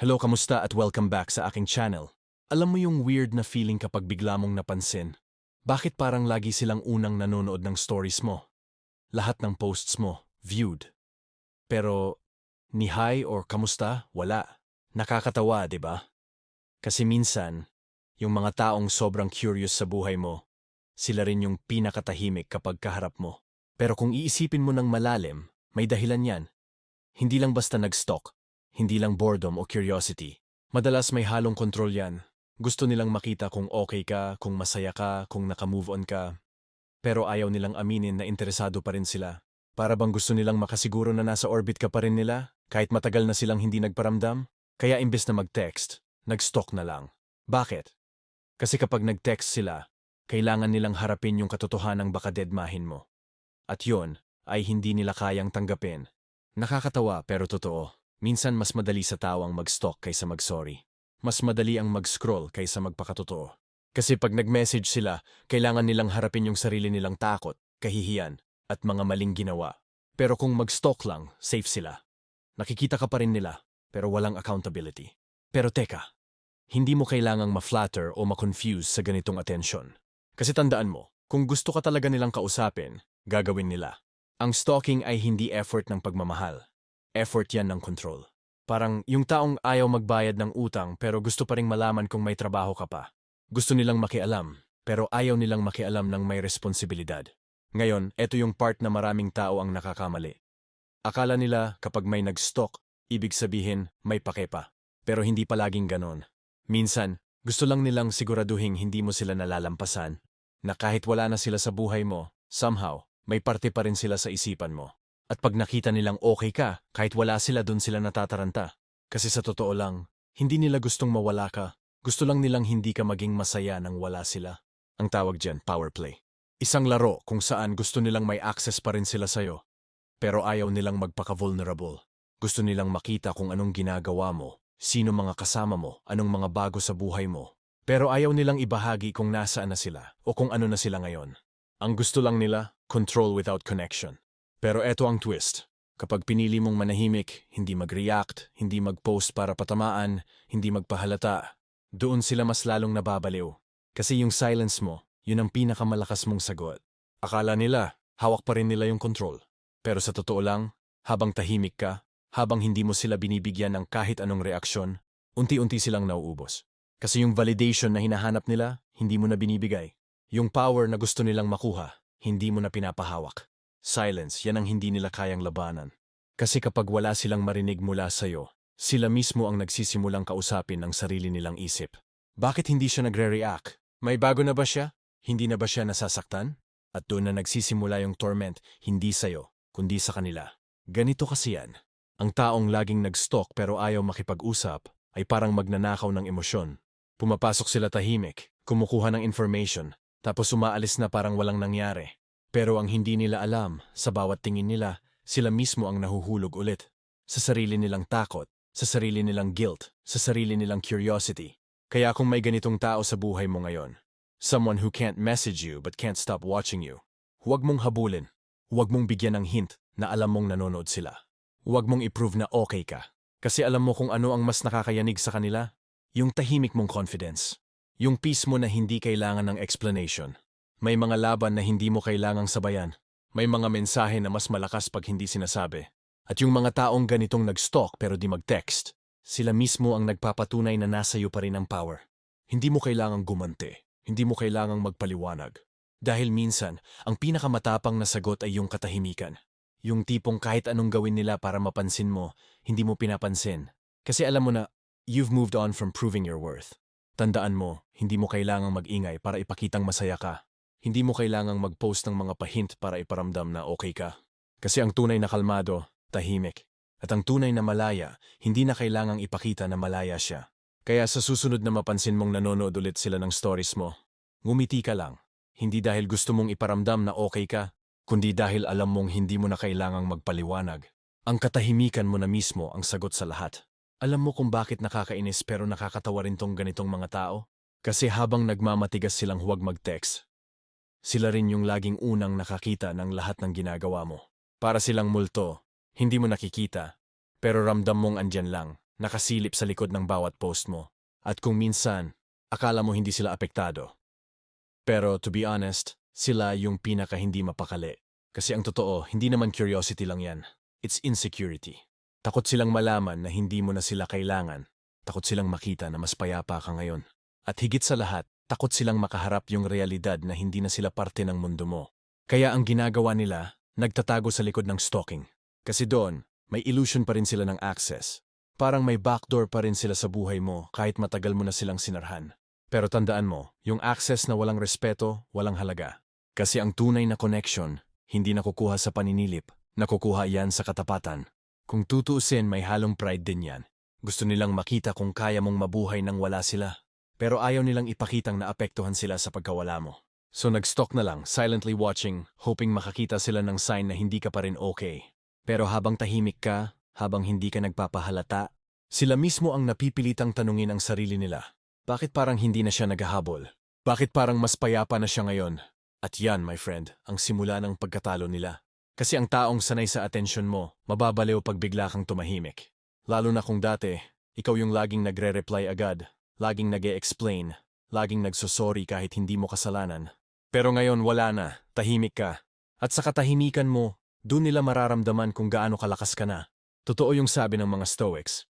Hello, kamusta at welcome back sa aking channel. Alam mo yung weird na feeling kapag bigla mong napansin? Bakit parang lagi silang unang nanonood ng stories mo? Lahat ng posts mo, viewed. Pero, ni hi or kamusta, wala. Nakakatawa, di ba? Kasi minsan, yung mga taong sobrang curious sa buhay mo, sila rin yung pinakatahimik kapag kaharap mo. Pero kung iisipin mo ng malalim, may dahilan yan. Hindi lang basta nag-stalk, hindi lang boredom o curiosity. Madalas may halong kontrol yan. Gusto nilang makita kung okay ka, kung masaya ka, kung naka-move on ka. Pero ayaw nilang aminin na interesado pa rin sila. Para bang gusto nilang makasiguro na nasa orbit ka pa rin nila, kahit matagal na silang hindi nagparamdam? Kaya imbes na mag-text, nag-stalk na lang. Bakit? Kasi kapag nag-text sila, kailangan nilang harapin yung katotohanang baka deadmahin mo. At yun ay hindi nila kayang tanggapin. Nakakatawa pero totoo. Minsan mas madali sa tawang mag-stalk kaysa mag-sorry. Mas madali ang mag-scroll kaysa magpakatotoo. Kasi pag nag-message sila, kailangan nilang harapin yung sarili nilang takot, kahihiyan, at mga maling ginawa. Pero kung mag-stalk lang, safe sila. Nakikita ka pa rin nila, pero walang accountability. Pero teka, hindi mo kailangang ma-flatter o ma-confuse sa ganitong atensyon. Kasi tandaan mo, kung gusto ka talaga nilang kausapin, gagawin nila. Ang stalking ay hindi effort ng pagmamahal. Effort yan ng control. Parang yung taong ayaw magbayad ng utang pero gusto pa ring malaman kung may trabaho ka pa. Gusto nilang makialam, pero ayaw nilang makialam ng may responsibilidad. Ngayon, eto yung part na maraming tao ang nakakamali. Akala nila kapag may nag-stalk, ibig sabihin may pake pa. Pero hindi palaging ganon. Minsan, gusto lang nilang siguraduhin hindi mo sila nalalampasan, na kahit wala na sila sa buhay mo, somehow, may parte pa rin sila sa isipan mo. At pag nakita nilang okay ka, kahit wala sila dun sila natataranta. Kasi sa totoo lang, hindi nila gustong mawala ka. Gusto lang nilang hindi ka maging masaya nang wala sila. Ang tawag dyan, power play. Isang laro kung saan gusto nilang may access pa rin sila sa'yo. Pero ayaw nilang magpaka-vulnerable. Gusto nilang makita kung anong ginagawa mo, sino mga kasama mo, anong mga bago sa buhay mo. Pero ayaw nilang ibahagi kung nasaan na sila o kung ano na sila ngayon. Ang gusto lang nila, control without connection. Pero eto ang twist. Kapag pinili mong manahimik, hindi mag-react, hindi mag-post para patamaan, hindi magpahalata, doon sila mas lalong nababaliw. Kasi yung silence mo, yun ang pinakamalakas mong sagot. Akala nila, hawak pa rin nila yung control. Pero sa totoo lang, habang tahimik ka, habang hindi mo sila binibigyan ng kahit anong reaksyon, unti-unti silang nauubos. Kasi yung validation na hinahanap nila, hindi mo na binibigay. Yung power na gusto nilang makuha, hindi mo na pinapahawak. Silence, yan ang hindi nila kayang labanan. Kasi kapag wala silang marinig mula sa'yo, sila mismo ang nagsisimulang kausapin ng sarili nilang isip. Bakit hindi siya nagre-react? May bago na ba siya? Hindi na ba siya nasasaktan? At doon na nagsisimula yung torment, hindi sa'yo, kundi sa kanila. Ganito kasi yan. Ang taong laging nag-stalk pero ayaw makipag-usap ay parang magnanakaw ng emosyon. Pumapasok sila tahimik, kumukuha ng information, tapos umaalis na parang walang nangyari. Pero ang hindi nila alam, sa bawat tingin nila, sila mismo ang nahuhulog ulit. Sa sarili nilang takot, sa sarili nilang guilt, sa sarili nilang curiosity. Kaya kung may ganitong tao sa buhay mo ngayon, someone who can't message you but can't stop watching you, huwag mong habulin. Huwag mong bigyan ng hint na alam mong nanonood sila. Huwag mong i-prove na okay ka. Kasi alam mo kung ano ang mas nakakayanig sa kanila? Yung tahimik mong confidence. Yung peace mo na hindi kailangan ng explanation. May mga laban na hindi mo kailangang sabayan. May mga mensahe na mas malakas pag hindi sinasabi. At yung mga taong ganitong nag-stalk pero di mag-text, sila mismo ang nagpapatunay na nasa iyo pa rin ang power. Hindi mo kailangang gumanti. Hindi mo kailangang magpaliwanag. Dahil minsan, ang pinakamatapang na sagot ay yung katahimikan. Yung tipong kahit anong gawin nila para mapansin mo, hindi mo pinapansin. Kasi alam mo na, you've moved on from proving your worth. Tandaan mo, hindi mo kailangang mag-ingay para ipakitang masaya ka. Hindi mo kailangang mag-post ng mga pahint para iparamdam na okay ka. Kasi ang tunay na kalmado, tahimik. At ang tunay na malaya, hindi na kailangang ipakita na malaya siya. Kaya sa susunod na mapansin mong nanonood ulit sila ng stories mo, ngumiti ka lang. Hindi dahil gusto mong iparamdam na okay ka, kundi dahil alam mong hindi mo na kailangang magpaliwanag. Ang katahimikan mo na mismo ang sagot sa lahat. Alam mo kung bakit nakakainis pero nakakatawa rin tong ganitong mga tao? Kasi habang nagmamatigas silang huwag mag-text, sila rin yung laging unang nakakita ng lahat ng ginagawa mo. Para silang multo, hindi mo nakikita, pero ramdam mong andyan lang, nakasilip sa likod ng bawat post mo. At kung minsan, akala mo hindi sila apektado. Pero to be honest, sila yung pinaka hindi mapakali. Kasi ang totoo, hindi naman curiosity lang yan. It's insecurity. Takot silang malaman na hindi mo na sila kailangan. Takot silang makita na mas payapa ka ngayon. At higit sa lahat, takot silang makaharap yung realidad na hindi na sila parte ng mundo mo. Kaya ang ginagawa nila, nagtatago sa likod ng stalking. Kasi doon, may illusion pa rin sila ng access. Parang may backdoor pa rin sila sa buhay mo kahit matagal mo na silang sinarhan. Pero tandaan mo, yung access na walang respeto, walang halaga. Kasi ang tunay na connection, hindi nakukuha sa paninilip, nakukuha yan sa katapatan. Kung tutuusin, may halong pride din yan. Gusto nilang makita kung kaya mong mabuhay nang wala sila. Pero ayaw nilang ipakitang naapektuhan sila sa pagkawala mo. So nag-stalk na lang, silently watching, hoping makakita sila ng sign na hindi ka pa rin okay. Pero habang tahimik ka, habang hindi ka nagpapahalata, sila mismo ang napipilitang tanungin ang sarili nila. Bakit parang hindi na siya naghahabol? Bakit parang mas payapa na siya ngayon? At yan, my friend, ang simula ng pagkatalo nila. Kasi ang taong sanay sa atensyon mo, mababaliw pag bigla kang tumahimik. Lalo na kung dati, ikaw yung laging nagre-reply agad, laging nag explain laging nagsosorry kahit hindi mo kasalanan. Pero ngayon wala na, tahimik ka. At sa katahimikan mo, doon nila mararamdaman kung gaano kalakas ka na. Totoo yung sabi ng mga Stoics.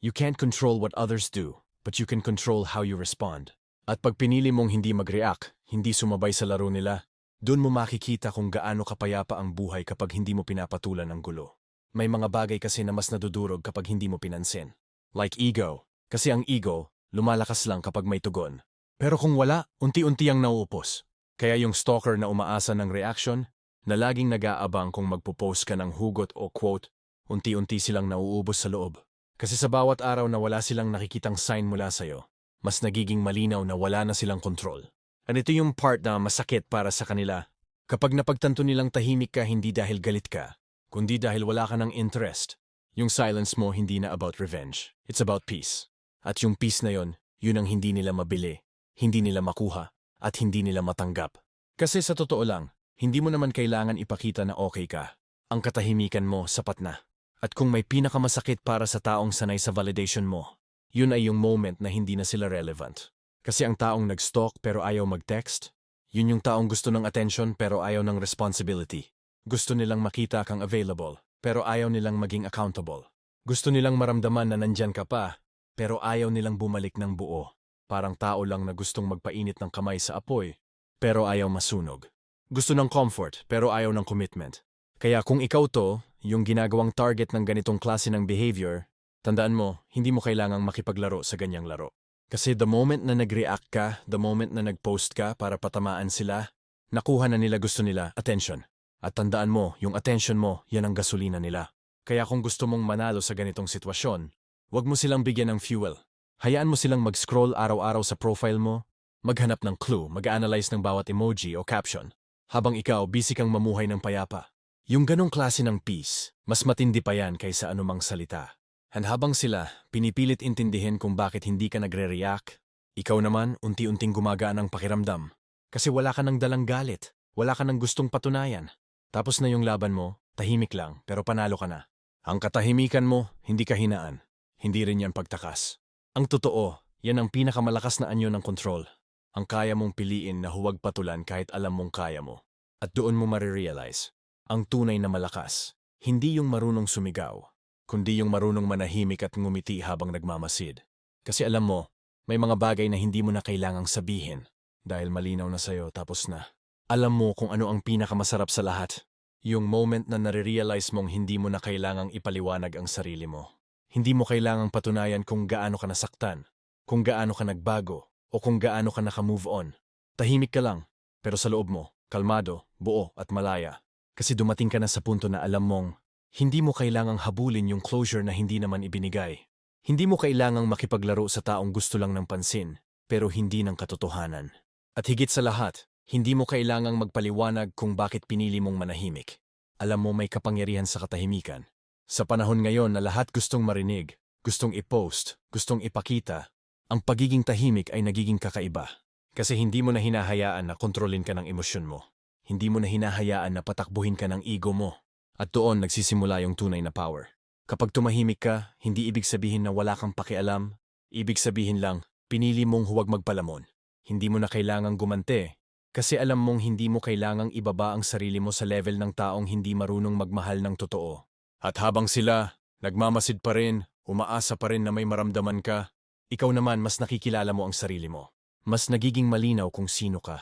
You can't control what others do, but you can control how you respond. At pag pinili mong hindi mag-react, hindi sumabay sa laro nila, doon mo makikita kung gaano kapayapa ang buhay kapag hindi mo pinapatulan ng gulo. May mga bagay kasi na mas nadudurog kapag hindi mo pinansin. Like ego. Kasi ang ego, lumalakas lang kapag may tugon. Pero kung wala, unti-unti ang nauupos. Kaya yung stalker na umaasa ng reaction, na laging nag-aabang kung magpo-post ka ng hugot o quote, unti-unti silang nauubos sa loob. Kasi sa bawat araw na wala silang nakikitang sign mula sa'yo, mas nagiging malinaw na wala na silang control. At ito yung part na masakit para sa kanila. Kapag napagtanto nilang tahimik ka hindi dahil galit ka, kundi dahil wala ka ng interest, yung silence mo hindi na about revenge. It's about peace. At yung peace na yon, yun ang hindi nila mabili, hindi nila makuha, at hindi nila matanggap. Kasi sa totoo lang, hindi mo naman kailangan ipakita na okay ka. Ang katahimikan mo sapat na. At kung may pinakamasakit para sa taong sanay sa validation mo, yun ay yung moment na hindi na sila relevant. Kasi ang taong nag-stalk pero ayaw mag-text, yun yung taong gusto ng attention pero ayaw ng responsibility. Gusto nilang makita kang available, pero ayaw nilang maging accountable. Gusto nilang maramdaman na nandyan ka pa, pero ayaw nilang bumalik ng buo. Parang tao lang na gustong magpainit ng kamay sa apoy, pero ayaw masunog. Gusto ng comfort, pero ayaw ng commitment. Kaya kung ikaw to, yung ginagawang target ng ganitong klase ng behavior, tandaan mo, hindi mo kailangang makipaglaro sa ganyang laro. Kasi the moment na nag-react ka, the moment na nag-post ka para patamaan sila, nakuha na nila gusto nila attention. At tandaan mo, yung attention mo, yan ang gasolina nila. Kaya kung gusto mong manalo sa ganitong sitwasyon, huwag mo silang bigyan ng fuel. Hayaan mo silang mag-scroll araw-araw sa profile mo, maghanap ng clue, mag-analyze ng bawat emoji o caption, habang ikaw busy kang mamuhay ng payapa. Yung ganong klase ng peace, mas matindi pa yan kaysa anumang salita. And habang sila, pinipilit intindihin kung bakit hindi ka nagre-react, ikaw naman unti-unting gumagaan ang pakiramdam. Kasi wala ka ng dalang galit, wala ka ng gustong patunayan. Tapos na yung laban mo, tahimik lang, pero panalo ka na. Ang katahimikan mo, hindi kahinaan. Hindi rin yan pagtakas. Ang totoo, yan ang pinakamalakas na anyo ng control. Ang kaya mong piliin na huwag patulan kahit alam mong kaya mo. At doon mo marirealize, ang tunay na malakas, hindi yung marunong sumigaw, kundi yung marunong manahimik at ngumiti habang nagmamasid. Kasi alam mo, may mga bagay na hindi mo na kailangang sabihin dahil malinaw na sa'yo tapos na. Alam mo kung ano ang pinakamasarap sa lahat. Yung moment na nare-realize mong hindi mo na kailangang ipaliwanag ang sarili mo. Hindi mo kailangang patunayan kung gaano ka nasaktan, kung gaano ka nagbago, o kung gaano ka naka-move on. Tahimik ka lang, pero sa loob mo, kalmado, buo at malaya. Kasi dumating ka na sa punto na alam mong hindi mo kailangang habulin yung closure na hindi naman ibinigay. Hindi mo kailangang makipaglaro sa taong gusto lang ng pansin, pero hindi ng katotohanan. At higit sa lahat, hindi mo kailangang magpaliwanag kung bakit pinili mong manahimik. Alam mo may kapangyarihan sa katahimikan. Sa panahon ngayon na lahat gustong marinig, gustong i-post, gustong ipakita, ang pagiging tahimik ay nagiging kakaiba. Kasi hindi mo na hinahayaan na kontrolin ka ng emosyon mo. Hindi mo na hinahayaan na patakbuhin ka ng ego mo. At doon nagsisimula yung tunay na power. Kapag tumahimik ka, hindi ibig sabihin na wala kang pakialam. Ibig sabihin lang, pinili mong huwag magpalamon. Hindi mo na kailangang gumante. Kasi alam mong hindi mo kailangang ibaba ang sarili mo sa level ng taong hindi marunong magmahal ng totoo. At habang sila, nagmamasid pa rin, umaasa pa rin na may maramdaman ka, ikaw naman mas nakikilala mo ang sarili mo. Mas nagiging malinaw kung sino ka.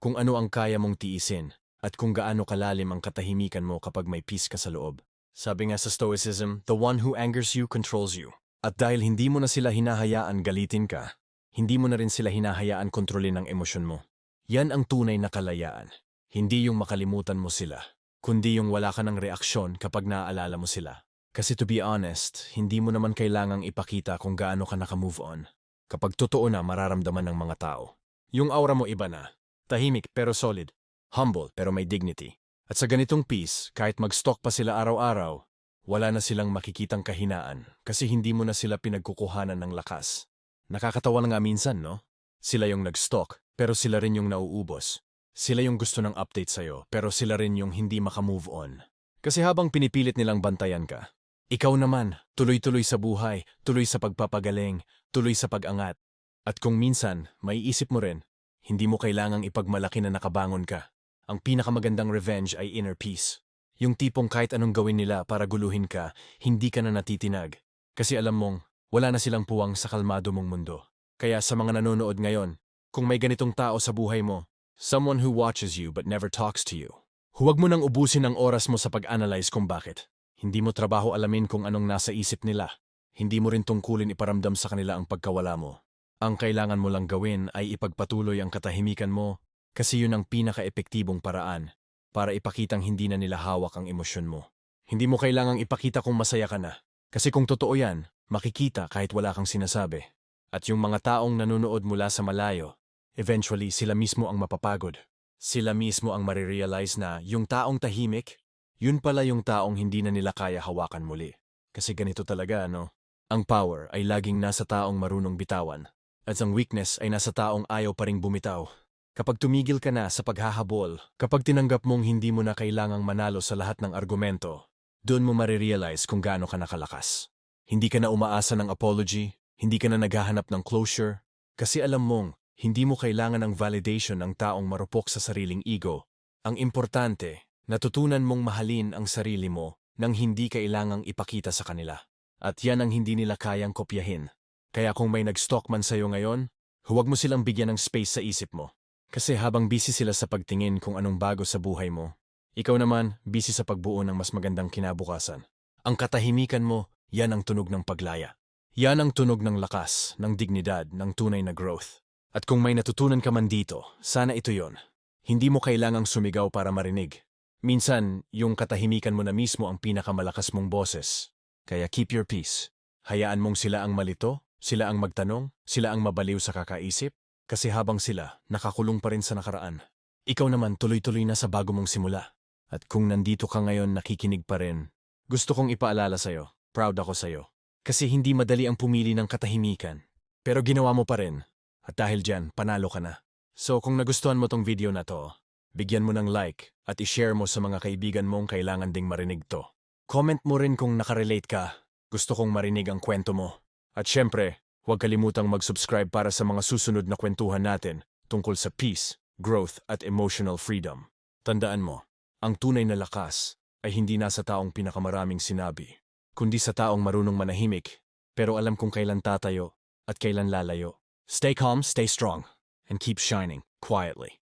Kung ano ang kaya mong tiisin, at kung gaano kalalim ang katahimikan mo kapag may peace ka sa loob. Sabi nga sa Stoicism, the one who angers you controls you. At dahil hindi mo na sila hinahayaan galitin ka, hindi mo na rin sila hinahayaan kontrolin ang emosyon mo. Yan ang tunay na kalayaan. Hindi yung makalimutan mo sila, kundi yung wala ka ng reaksyon kapag naaalala mo sila. Kasi to be honest, hindi mo naman kailangang ipakita kung gaano ka naka-move on. Kapag totoo na mararamdaman ng mga tao. Yung aura mo iba na. Tahimik pero solid. Humble pero may dignity. At sa ganitong peace, kahit mag-stalk pa sila araw-araw, wala na silang makikitang kahinaan kasi hindi mo na sila pinagkukuhanan ng lakas. Nakakatawa na nga minsan, no? Sila yung nag-stalk, pero sila rin yung nauubos. Sila yung gusto ng update sa'yo, pero sila rin yung hindi makamove on. Kasi habang pinipilit nilang bantayan ka, ikaw naman, tuloy-tuloy sa buhay, tuloy sa pagpapagaling, tuloy sa pag-angat. At kung minsan, maiisip mo rin, hindi mo kailangang ipagmalaki na nakabangon ka. Ang pinakamagandang revenge ay inner peace. Yung tipong kahit anong gawin nila para guluhin ka, hindi ka na natitinag. Kasi alam mong, wala na silang puwang sa kalmado mong mundo. Kaya sa mga nanonood ngayon, kung may ganitong tao sa buhay mo, someone who watches you but never talks to you, huwag mo nang ubusin ang oras mo sa pag-analyze kung bakit. Hindi mo trabaho alamin kung anong nasa isip nila. Hindi mo rin tungkulin iparamdam sa kanila ang pagkawala mo. Ang kailangan mo lang gawin ay ipagpatuloy ang katahimikan mo kasi yun ang pinaka-epektibong paraan para ipakitang hindi na nila hawak ang emosyon mo. Hindi mo kailangang ipakita kung masaya ka na. Kasi kung totoo yan, makikita kahit wala kang sinasabi. At yung mga taong nanonood mula sa malayo, eventually sila mismo ang mapapagod. Sila mismo ang marirealize na yung taong tahimik, yun pala yung taong hindi na nila kaya hawakan muli. Kasi ganito talaga, no? Ang power ay laging nasa taong marunong bitawan. At ang weakness ay nasa taong ayaw pa ring bumitaw. Kapag tumigil ka na sa paghahabol, kapag tinanggap mong hindi mo na kailangang manalo sa lahat ng argumento, doon mo marirealize kung gaano ka nakalakas. Hindi ka na umaasa ng apology, hindi ka na naghahanap ng closure, kasi alam mong hindi mo kailangan ng validation ng taong marupok sa sariling ego. Ang importante, natutunan mong mahalin ang sarili mo nang hindi kailangang ipakita sa kanila. At yan ang hindi nila kayang kopyahin. Kaya kung may nag-stalk man sa'yo ngayon, huwag mo silang bigyan ng space sa isip mo. Kasi habang busy sila sa pagtingin kung anong bago sa buhay mo, ikaw naman busy sa pagbuo ng mas magandang kinabukasan. Ang katahimikan mo, yan ang tunog ng paglaya. Yan ang tunog ng lakas, ng dignidad, ng tunay na growth. At kung may natutunan ka man dito, sana ito yon. Hindi mo kailangang sumigaw para marinig. Minsan, yung katahimikan mo na mismo ang pinakamalakas mong boses. Kaya keep your peace. Hayaan mong sila ang malito, sila ang magtanong, sila ang mabaliw sa kakaisip, kasi habang sila, nakakulong pa rin sa nakaraan. Ikaw naman tuloy-tuloy na sa bago mong simula. At kung nandito ka ngayon nakikinig pa rin, gusto kong ipaalala sa'yo, proud ako sa'yo. Kasi hindi madali ang pumili ng katahimikan. Pero ginawa mo pa rin. At dahil dyan, panalo ka na. So kung nagustuhan mo tong video na to, bigyan mo ng like at i-share mo sa mga kaibigan mong kailangan ding marinig to. Comment mo rin kung nakarelate ka. Gusto kong marinig ang kwento mo. At syempre, huwag kalimutang mag-subscribe para sa mga susunod na kwentuhan natin tungkol sa peace, growth at emotional freedom. Tandaan mo, ang tunay na lakas ay hindi nasa taong pinakamaraming sinabi, kundi sa taong marunong manahimik, pero alam kung kailan tatayo at kailan lalayo. Stay calm, stay strong, and keep shining quietly.